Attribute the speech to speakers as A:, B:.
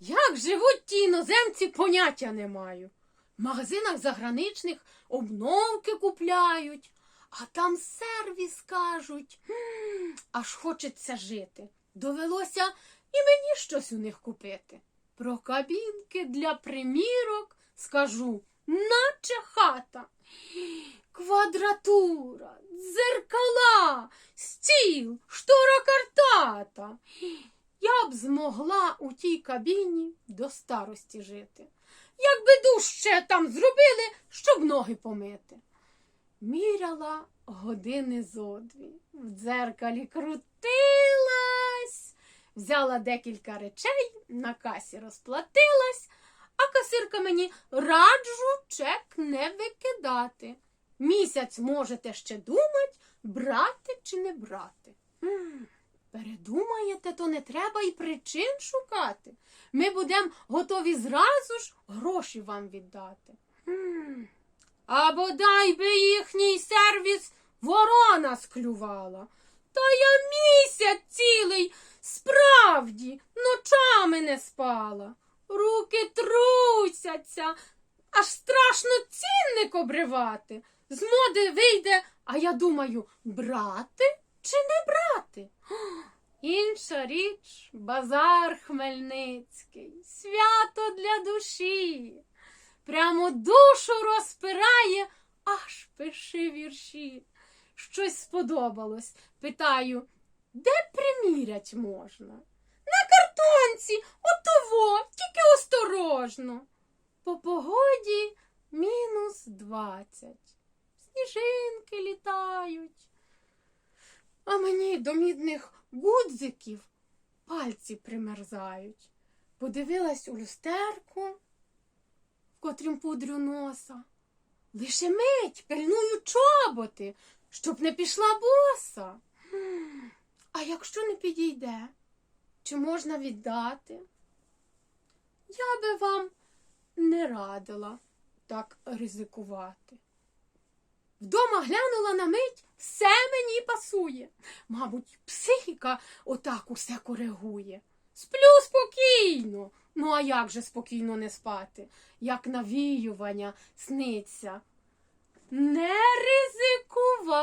A: Як живуть ті іноземці, поняття не маю. В магазинах заграничних обновки купляють, а там сервіс кажуть. «М, Аж хочеться жити. Довелося і мені щось у них купити. Про кабінки для примірок скажу, наче хата. Квадратура, дзеркала, стіл, штора картата. Я б змогла у тій кабіні до старості жити. Якби душ ще там зробили, щоб ноги помити. Міряла години зо дві. В дзеркалі крутилась, взяла декілька речей, на касі розплатилась, а касирка мені раджу чек не викидати. Місяць можете ще думати, брати чи не брати. М, Передумаєте, то не треба і причин шукати. Ми будемо готові зразу ж гроші вам віддати. М, А бодай би їхній сервіс ворона склювала. Та я місяць цілий справді ночами не спала. Руки трусяться, аж страшно цінник обривати. З моди вийде, а я думаю, брати чи не брати? Інша річ базар Хмельницький, свято для душі. Прямо душу розпирає, аж пиши вірші. Щось сподобалось. Питаю, де примірять можна? На картонці, отово, тільки осторожно. По погоді мінус двадцять. Сніжинки літають. А мені до мідних гудзиків пальці примерзають. Подивилась у люстерку, в котрім пудрю носа. Лише мить пильную чоботи, щоб не пішла боса. А якщо не підійде, чи можна віддати? Я би вам не радила так ризикувати. Вдома глянула на мить, все мені пасує. Мабуть, психіка отак усе коригує. Сплю спокійно. Ну, а як же спокійно не спати, як навіювання сниться? Не ризикувати.